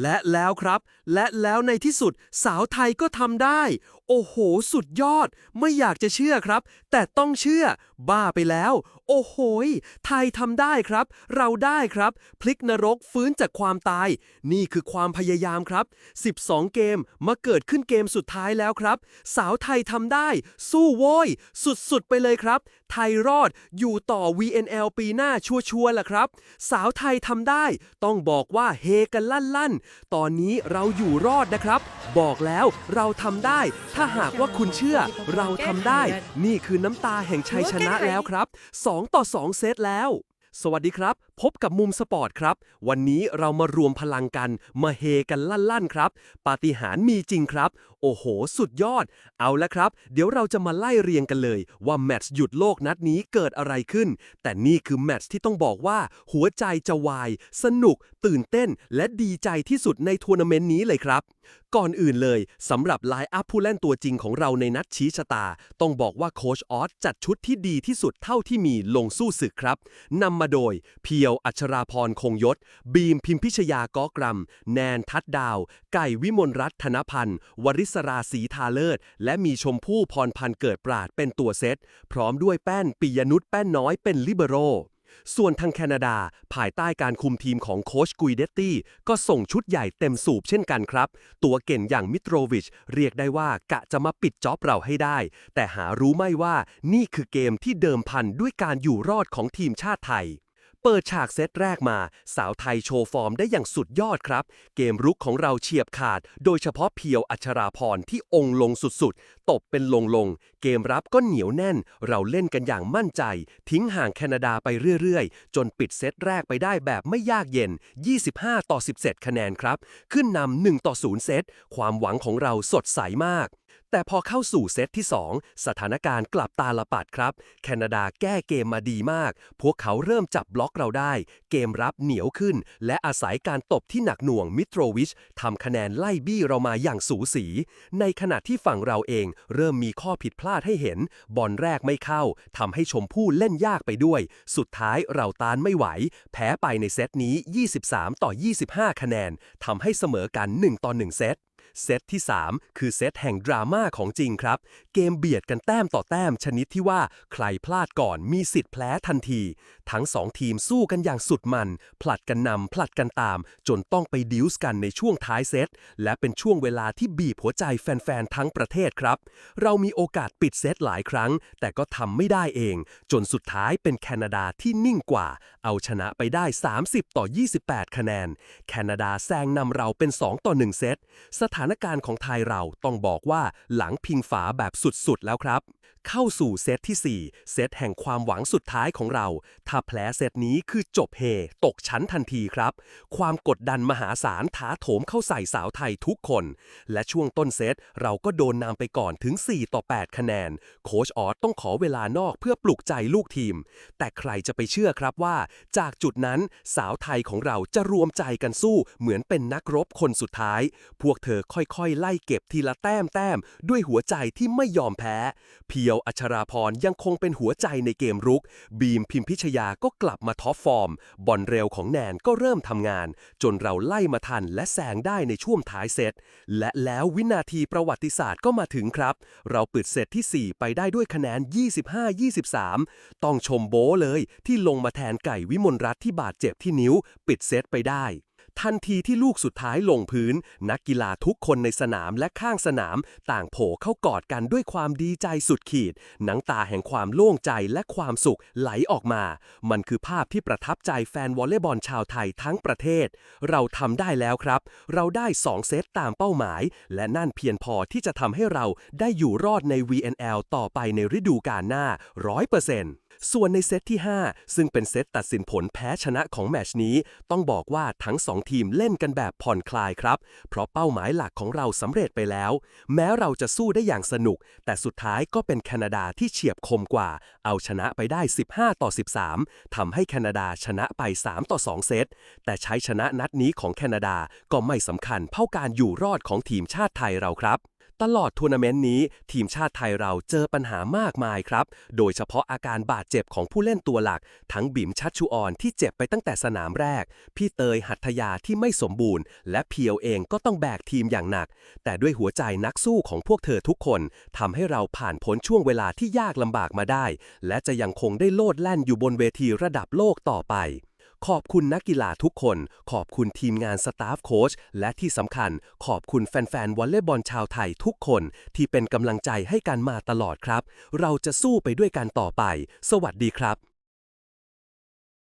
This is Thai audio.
และแล้วครับ และแล้วในที่สุดสาวไทยก็ทำได้ โอ้โห สุดยอด ไม่อยากจะเชื่อครับ แต่ต้องเชื่อ บ้าไปแล้ว โอ้โหยไทยทำได้ครับ เราได้ครับ พลิกนรกฟื้นจากความตาย นี่คือความพยายามครับ 12 เกมมาเกิดขึ้นเกมสุดท้ายแล้วครับ สาวไทยทำได้ สู้โว้ย สุดๆ ไปเลยครับ ไทยรอด อยู่ต่อ VNL ปีหน้าชัวร์ๆล่ะครับ สาวไทยทำได้ ต้องบอกว่าเฮกันลั่นๆ ตอนนี้เราอยู่รอดนะครับ บอกแล้วเราทำได้ถ้าหากว่าคุณเชื่อเราทำได้ นี่คือน้ำตาแห่งชัยชนะแล้วครับ 2 ต่อ 2 เซตแล้ว สวัสดีครับ พบกับมุมสปอร์ตครับ วันนี้เรามารวมพลังกัน มาเฮกันลั่นๆครับ ปาฏิหาริย์มีจริงครับ โอ้โห สุดยอด เอาละครับ เดี๋ยวเราจะมาไล่เรียงกันเลย ว่าแมตช์หยุดโลกนัดนี้เกิดอะไรขึ้น แต่นี่คือแมตช์ที่ต้องบอกว่า หัวใจจะวาย สนุก ตื่นเต้น และดีใจที่สุดในทัวร์นาเมนต์นี้เลยครับ ก่อนอื่นเลยสำหรับไลน์อัพผู้เล่นตัวจริงของเราในนัดชี้ชะตา ต้องบอกว่าโคชออสจัดชุดที่ดีที่สุดเท่าที่มีลงสู้ศึกครับนำมาโดยเพียวอัชราพรคงยศ บีมพิมพิชยากอกรัมแนนทัดดาว ไก่วิมลรัตน์ธนพันธ์ วริศราศรีทาเลิศ และมีชมพู่พรพันธ์เกิดปราดเป็นตัวเซต พร้อมด้วยแป้นปิยนุชแป้นน้อยเป็นลิเบโรส่วนทางแคนาดา ภายใต้การคุมทีมของโคชกุยเดตตี้ ก็ส่งชุดใหญ่เต็มสูบเช่นกันครับ ตัวเก่งอย่างมิโตรวิช เรียกได้ว่ากะจะมาปิดจ็อบเราให้ได้ แต่หารู้ไม่ว่านี่คือเกมที่เดิมพันด้วยการอยู่รอดของทีมชาติไทย ปิดฉากเซตแรกมา สาวไทยโชว์ฟอร์มได้อย่างสุดยอดครับ เกมรุกของเราเฉียบขาด โดยเฉพาะเพียวอัชราพรที่องลงสุดๆ ตบเป็นลงลง เกมรับก็เหนียวแน่น เราเล่นกันอย่างมั่นใจ ทิ้งห่างแคนาดาไปเรื่อยๆ จนปิดเซตแรกไปได้แบบไม่ยากเย็น 25 ต่อ 17 คะแนนครับ ขึ้นนำ1ต่อ0เซตความหวังของเราสดใสมาก แต่พอเข้าสู่เซตที่ 2 สถานการณ์กลับตาลปัดครับ แคนาดาแก้เกมมาดีมาก พวกเขาเริ่มจับบล็อกเราได้ เกมรับเหนียวขึ้น และอาศัยการตบที่หนักหน่วงมิโตรวิชทำคะแนนไล่บี้เรามาอย่างสูสี ในขณะที่ฝั่งเราเอง เริ่มมีข้อผิดพลาดให้เห็น บอลแรกไม่เข้าทำให้ชมพู่เล่นยากไปด้วย สุดท้ายเราต้านไม่ไหว แพ้ไปในเซตนี้ 23 ต่อ 25 คะแนนทำให้เสมอกัน 1 ต่อ 1 เซต เซตที่ 3 คือเซตแห่งดราม่าของจริงครับ เกมเบียดกันแต้มต่อแต้มชนิดที่ว่าใครพลาดก่อนมีสิทธิ์แพ้ทันที ทั้ง2ทีมสู้กันอย่างสุดมัน ผลัดกันนำผลัดกันตาม จนต้องไปดิวส์กันในช่วงท้ายเซต และเป็นช่วงเวลาที่บีบหัวใจแฟน ๆ ทั้งประเทศครับ เรามีโอกาสปิดเซตหลายครั้ง แต่ก็ทำไม่ได้เอง จนสุดท้ายเป็นแคนาดาที่นิ่งกว่า เอาชนะไปได้ 30 ต่อ 28 คะแนน แคนาดาแซงนำเราเป็น 2 ต่อ 1 เซต สถานการณ์ของไทยเราต้องบอกว่าหลังพิงฝาแบบสุดๆแล้วครับ เข้าสู่เซตที่ 4 เซตแห่งความหวังสุดท้ายของเราถ้าแพ้เซตนี้คือจบเฮตกชั้นทันทีครับ ความกดดันมหาศาลถาโถมเข้าใส่สาวไทยทุกคน และช่วงต้นเซตเราก็โดนนำไปก่อนถึง 4 ต่อ 8 คะแนน โค้ชออสต้องขอเวลานอกเพื่อปลุกใจลูกทีม แต่ใครจะไปเชื่อครับว่า จากจุดนั้นสาวไทยของเราจะรวมใจกันสู้เหมือนเป็นนักรบคนสุดท้าย พวกเธอค่อยๆ ไล่เก็บทีละแต้มแต้มๆด้วยหัวใจที่ไม่ยอมแพ้ เพียวอัชราพรยังคงเป็นหัวใจในเกมรุก บีมพิมพิชยาก็กลับมาท็อปฟอร์ม บอลเร็วของแนนก็เริ่มทำงาน จนเราไล่มาทันและแซงได้ในช่วงท้ายเซต และแล้ววินาทีประวัติศาสตร์ก็มาถึงครับ เราปิดเซตที่ 4 ไปได้ด้วยคะแนน 25-23 ต้องชมโบเลยที่ลงมาแทนไก่วิมลรัตที่บาดเจ็บที่นิ้ว ปิดเซตไปได้ ทันทีที่ลูกสุดท้ายลงพื้น นักกีฬาทุกคนในสนามและข้างสนาม ต่างโผเข้ากอดกันด้วยความดีใจสุดขีด หนังตาแห่งความโล่งใจและความสุขไหลออกมา มันคือภาพที่ประทับใจแฟนวอลเลย์บอลชาวไทยทั้งประเทศ เราทำได้แล้วครับ เราได้ 2 เซตตามเป้าหมาย และนั่นเพียงพอที่จะทำให้เราได้อยู่รอดใน VNL ต่อไปในฤดูกาลหน้า 100% ส่วนในเซตที่ 5 ซึ่งเป็นเซตตัดสินผลแพ้ชนะของแมชนี้ ต้องบอกว่าทั้ง 2 ทีมเล่นกันแบบผ่อนคลายครับ เพราะเป้าหมายหลักของเราสำเร็จไปแล้ว แม้เราจะสู้ได้อย่างสนุก แต่สุดท้ายก็เป็นแคนาดาที่เฉียบคมกว่า เอาชนะไปได้ 15 ต่อ 13ทำให้แคนาดาชนะไป 3 ต่อ 2 เซต แต่ใช้ชนะนัดนี้ของแคนาดาก็ไม่สำคัญเท่าการอยู่รอดของทีมชาติไทยเราครับ ตลอดทัวร์นาเมนต์นี้ ทีมชาติไทยเราเจอปัญหามากมายครับ โดยเฉพาะอาการบาดเจ็บของผู้เล่นตัวหลัก ทั้งบิ๋มชัดชูออนที่เจ็บไปตั้งแต่สนามแรก พี่เตยหัตถยาที่ไม่สมบูรณ์ และเพียวเองก็ต้องแบกทีมอย่างหนัก แต่ด้วยหัวใจนักสู้ของพวกเธอทุกคนทำให้เราผ่านพ้นช่วงเวลาที่ยากลำบากมาได้ และจะยังคงได้โลดแล่นอยู่บนเวทีระดับโลกต่อไป ขอบคุณนักกีฬาทุกคน ขอบคุณทีมงานสตาฟโค้ชและที่สำคัญ ขอบคุณแฟนๆวอลเลย์บอลชาวไทยทุกคน ที่เป็นกำลังใจให้กันมาตลอดครับ เราจะสู้ไปด้วยกันต่อไป สวัสดีครับ